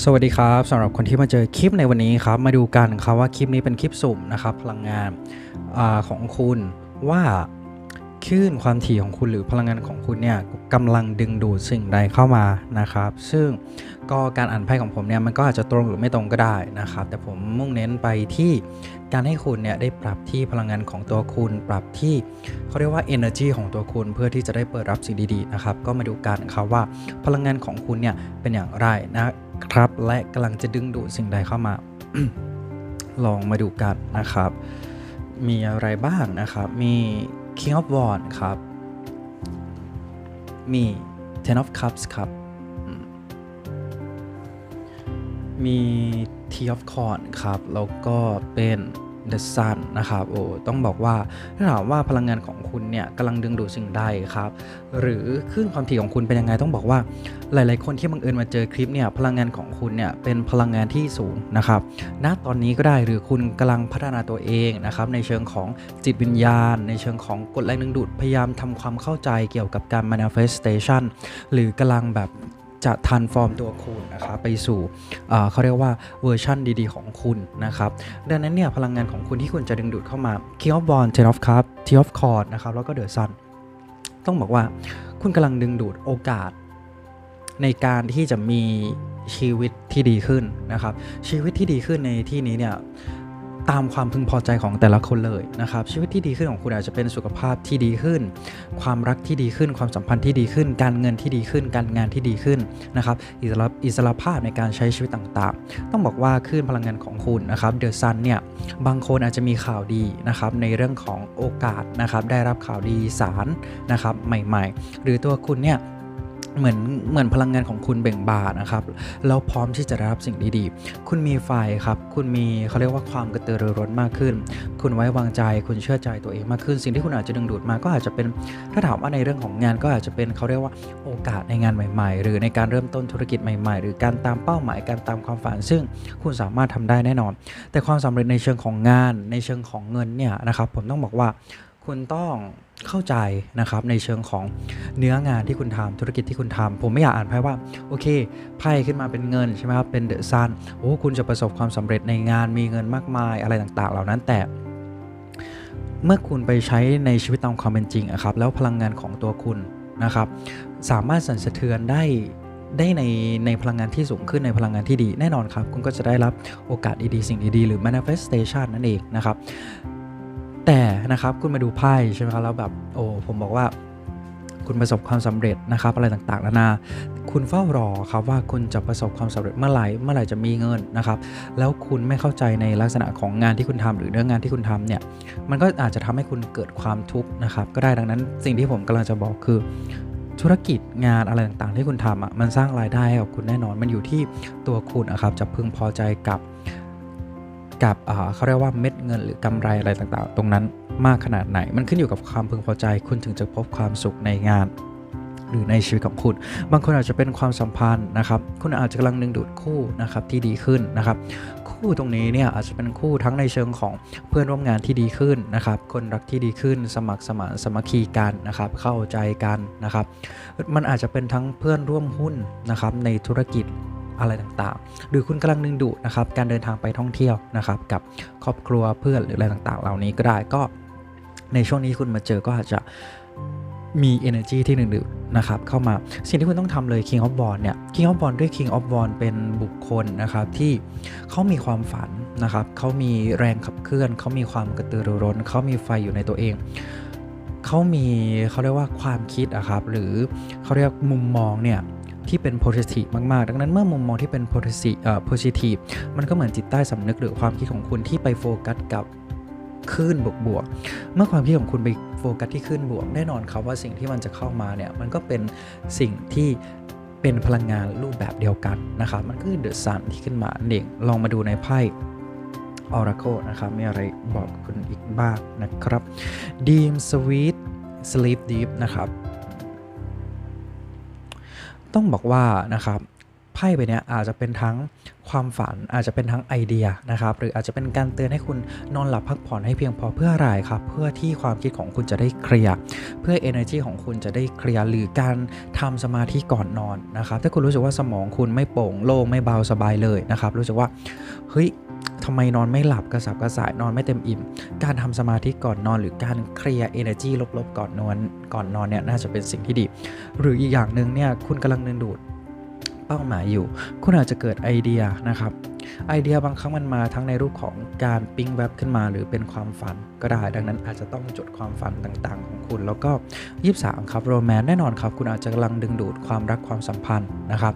สวัสดีครับสำหรับคนที่มาเจอคลิปในวันนี้ครับ มาดูกันครับว่าคลิปนี้เป็นคลิปสุ่มนะครับพลังงานอของคุณว่าคลื่นความถี่ของคุณหรือพลังงานของคุณเนี่ยกำลังดึงดูดสิ่งใดเข้ามานะครับ ซึ่งก็การอ่านไพ่ของผมเนี่ยมันก็อาจจะตรงหรือไม่ตรงก็ได้นะครับ แต่ผมมุ่งเน้นไปที่การให้คุณเนี่ยได้ปรับที่พลังงานของตัวคุณ ปรับที่เขาเรียกว่า energy ของตัวคุณเพื่อที่จะได้เปิดรับสิ่งดีๆนะครับ ก็มาดูกันครับว่าพลังงานของคุณเนี่ยเป็นอย่างไรนะ ครับ และกำลังจะดึงดูดสิ่งใดเข้ามา ลองมาดูกันนะครับ มีอะไรบ้างนะครับ มี King of Wands ครับ มี Ten of Cups ครับมมี Tea of c o r n ครับ แล้วก็เป็น The Sun นะครับโอ้ต้องบอกว่าถ้าถามว่าพลังงานของคุณเนี่ยกำลังดึงดูดสิ่งใดครับ หรือคลื่นความถี่ของคุณเป็นยังไงต้องบอกว่าหลาย ๆ คนที่บังเอิญมาเจอคลิปเนี่ยพลังงานของคุณเนี่ยเป็นพลังงานที่สูงนะครับณตอนนี้ก็ได้หรือคุณกำลังพัฒนาตัวเองนะครับในเชิงของจิตวิญญาณ ในเชิงของกฎแรงดึงดูดพยายามทำความเข้าใจเกี่ยวกับการ manifestation หรือกำลังแบบ จะทันฟอร์มตัวคุณนะครับไปสู่เขาเรียกว่าเวอร์ชั่นดีๆ ของคุณนะครับดังนั้นเนี่ยพลังงานของคุณที่คุณจะดึงดูดเข้ามา King of Wands Ten of Cups Tea of c o r d นะครับแล้วก็ The Sun ต้องบอกว่าคุณกำลังดึงดูดโอกาส ในการที่จะมีชีวิตที่ดีขึ้นนะครับชีวิตที่ดีขึ้นในที่นี้เนี่ย ตามความพึงพอใจของแต่ละคนเลยนะครับชีวิตที่ดีขึ้นของคุณอาจจะเป็นสุขภาพที่ดีขึ้น ความรักที่ดีขึ้น ความสัมพันธ์ที่ดีขึ้น การเงินที่ดีขึ้น การงานที่ดีขึ้นนะครับอิสระอิสระภาพในการใช้ชีวิตต่างๆ ต้องบอกว่าคลื่นพลังงานของคุณนะครับเดอะซันเนี่ยบางคนอาจจะมีข่าวดีนะครับในเรื่องของโอกาสนะครับได้รับข่าวดีสารนะครับใหม่ๆ หรือตัวคุณเนี่ย เหมือนเหมือนพลังงานของคุณเบ่งบานนะครับ แล้วพร้อมที่จะได้รับสิ่งดีๆ คุณมีไฟครับ คุณมีเขาเรียกว่าความกระตือรือร้นมากขึ้น คุณไว้วางใจ คุณเชื่อใจตัวเองมากขึ้น สิ่งที่คุณอาจจะดึงดูดมา ก็อาจจะเป็นถ้าถามว่าในเรื่องของงานก็อาจจะเป็นเขาเรียกว่าโอกาสในงานใหม่ ๆ หรือในการเริ่มต้นธุรกิจใหม่ๆ หรือการตามเป้าหมาย การตามความฝัน ซึ่งคุณสามารถทำได้แน่นอน แต่ความสำเร็จในเชิงของงาน ในเชิงของเงินเนี่ยนะครับ ผมต้องบอกว่า คุณต้องเข้าใจนะครับในเชิงของเนื้องานที่คุณทำธุรกิจที่คุณทำผมไม่อยากอ่านไพ่ว่าโอเคไพ่ขึ้นมาเป็นเงินใช่ไหมครับเป็นเดอะซันโอ้คุณจะประสบความสำเร็จในงานมีเงินมากมายอะไรต่าง ๆ เหล่านั้นแต่ เมื่อคุณไปใช้ในชีวิตตามความเป็นจริงอะครับแล้วพลังงานของตัวคุณนะครับ สามารถสั่นสะเทือนได้ได้ในในพลังงานที่สูงขึ้นในพลังงานที่ดีแน่นอนครับ คุณก็จะได้รับโอกาสดีๆ สิ่งดีๆ หรือ manifestation นั่นเองนะครับ แต่นะครับคุณมาดูไพ่ใช่ไหมครับแล้วแบบโอ้ผมบอกว่า คุณประสบความสำเร็จนะครับอะไรต่างๆนานาคุณเฝ้ารอครับว่าคุณจะประสบความสำเร็จเมื่อไหร่เมื่อไหร่จะมีเงินนะครับ แล้วคุณไม่เข้าใจในลักษณะของงานที่คุณทำหรือเรื่องงานที่คุณทำเนี่ยมันก็อาจจะทำให้คุณเกิดความทุกข์นะครับ ก็ได้ดังนั้นสิ่งที่ผมกำลังจะบอกคือธุรกิจงานอะไรต่างๆ ที่คุณทำอะมันสร้างรายได้ให้กับคุณแน่นอนมันอยู่ที่ตัวคุณนะครับจะพึงพอใจกับ กับเขาเรียกว่าเม็ดเงินหรือกำไรอะไรต่างๆ ตรงนั้นมากขนาดไหน มันขึ้นอยู่กับความพึงพอใจ คุณถึงจะพบความสุขในงาน หรือในชีวิตของคุณ บางคนอาจจะเป็นความสัมพันธ์นะครับ คุณอาจจะกำลังดึงดูดคู่นะครับที่ดีขึ้นนะครับ คู่ตรงนี้เนี่ยอาจจะเป็นคู่ทั้งในเชิงของเพื่อนร่วมงานที่ดีขึ้นนะครับ คนรักที่ดีขึ้น สมัครสมานสมัคคีกันนะครับ เข้าใจกันนะครับ มันอาจจะเป็นทั้งเพื่อนร่วมหุ้นนะครับในธุรกิจ อะไรต่างๆ หรือคุณกำลังดึงดูดนะครับการเดินทางไปท่องเที่ยวนะครับกับครอบครัวเพื่อนหรืออะไรต่างๆ เหล่านี้ก็ได้ก็ในช่วงนี้คุณมาเจอก็อาจจะมี energy ที่หนึ่งดื่นะครับเข้ามาสิ่งที่คุณต้องทำเลย King of Wands เนี่ย King of Wands ด้วย King of Wands เป็นบุคคลนะครับที่เขามีความฝันนะครับเขามีแรงขับเคลื่อนเขามีความกระตือรือร้นเขามีไฟอยู่ในตัวเองเขามีเขาเรียกว่าความคิดอะครับหรือเขาเรียกมุมมองเนี่ย ที่เป็น positive มากๆ ดังนั้นเมื่อมุมมองที่เป็น positive เอ่อ positive มันก็เหมือนจิตใต้สำนึกหรือความคิดของคุณที่ไปโฟกัสกับคลื่นบวกๆเมื่อความคิดของคุณไปโฟกัสที่คลื่นบวก แน่นอนครับว่าสิ่งที่มันจะเข้ามาเนี่ย มันก็เป็นสิ่งที่เป็นพลังงานรูปแบบเดียวกันนะครับ มันคือเดอะซันที่ขึ้นมาเด็กลองมาดูในไพ่ Oracle นะครับ มีอะไรบอกคุณอีกบ้างนะครับ Dream Sweet Sleep Deep นะครับ ต้องบอกว่านะครับไพ่ใบเนี้ยอาจจะเป็นทั้งความฝันอาจจะเป็นทั้งไอเดียนะครับหรืออาจจะเป็นการเตือนให้คุณนอนหลับพักผ่อนให้เพียงพอเพื่ออะไรครับเพื่อที่ความคิดของคุณจะได้เคลียร์เพื่อ energy ของคุณจะได้เคลียร์หรือการทำสมาธิก่อนนอนนะครับถ้าคุณรู้สึกว่าสมองคุณไม่โปร่งโล่งไม่เบาสบายเลยนะครับรู้สึกว่าเฮ้ย ทำไมนอนไม่หลับกระสับกระส่ายนอนไม่เต็มอิ่ม การทำสมาธิก่อนนอน หรือการเคลียร์ energy ลบๆก่อนนอนก่อนนอนเนี่ยน่าจะเป็นสิ่งที่ดี หรืออีกอย่างหนึ่งเนี่ยคุณกำลังดึงดูด เป้าหมายอยู่ คุณอาจจะเกิดไอเดียนะครับไอเดียบางครั้งมันมาทั้งในรูปของการปิ้งแวบขึ้นมา หรือเป็นความฝันก็ได้ ดังนั้นอาจจะต้องจดความฝันต่างๆ ของคุณ แล้วก็ 23 ครับโรแมนต์แน่นอนครับ คุณอาจจะกำลังดึงดูดความรักความสัมพันธ์นะครับ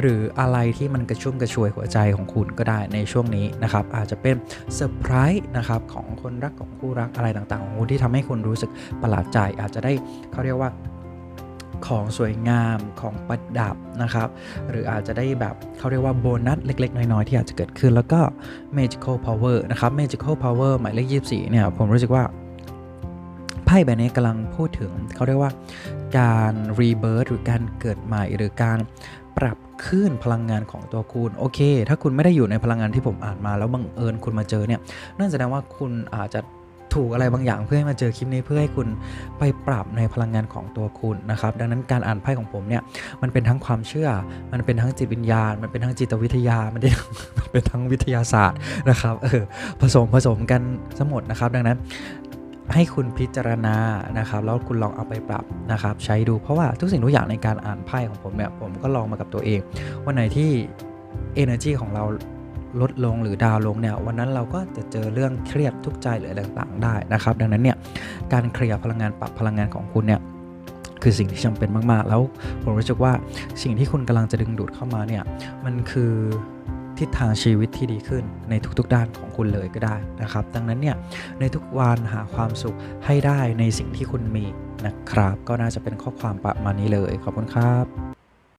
หรืออะไรที่มันกระชุ่มกระชวยหัวใจของคุณก็ได้ในช่วงนี้นะครับ อาจจะเป็นเซอร์ไพรส์นะครับของคนรักของคู่รักอะไรต่างๆของคุณที่ทำให้คุณรู้สึกประหลาดใจ อาจจะได้เขาเรียกว่า ของสวยงามของประดับนะครับ หรืออาจจะได้แบบเขาเรียกว่าโบนัสเล็ก ๆ น้อย ๆ ที่อาจจะเกิดขึ้น แล้วก็ magical power นะครับ magical power หมายเลข24 เนี่ย ผมรู้สึกว่าไพ่ใบนี้กำลังพูดถึงเขาเรียกว่าการรีเบิร์หรือการเกิดใหม่หรือการปรับคลื่นพลังงานของตัวคุณโอเค ถ้าคุณไม่ได้อยู่ในพลังงานที่ผมอ่านมาแล้วบังเอิญคุณมาเจอเนี่ยนั่นแสดงว่าคุณอาจจะ ถูกอะไรบางอย่างเพื่อให้มาเจอคลิปนี้เพื่อให้คุณไปปรับในพลังงานของตัวคุณนะครับ ดังนั้นการอ่านไพ่ของผมเนี่ยมันเป็นทั้งความเชื่อ มันเป็นทั้งจิตวิญญาณ มันเป็นทั้งจิตวิทยา มันเป็นทั้งวิทยาศาสตร์นะครับเออผสมผสมกันสมหมดนะครับ ดังนั้นให้คุณพิจารณานะครับ แล้วคุณลองเอาไปปรับนะครับ ใช้ดูเพราะว่าทุกสิ่งทุกอย่างในการอ่านไพ่ของผมเนี่ยผมก็ลองมากับตัวเอง วันไหนที่ energy ของเรา ลดลงหรือดาวลงเนี่ยวันนั้นเราก็จะเจอเรื่องเครียดทุกใจหรืออะไรต่างๆได้นะครับ ดังนั้นเนี่ยการเคลียร์พลังงานปรับพลังงานของคุณเนี่ยคือสิ่งที่จำเป็นมากๆ แล้วผมรู้สึกว่าสิ่งที่คุณกำลังจะดึงดูดเข้ามาเนี่ยมันคือทิศทางชีวิตที่ดีขึ้นในทุกๆด้านของคุณเลยก็ได้นะครับ ดังนั้นเนี่ยในทุกวันหาความสุขให้ได้ในสิ่งที่คุณมีนะครับ ก็น่าจะเป็นข้อความประมาณนี้เลยขอบคุณครับ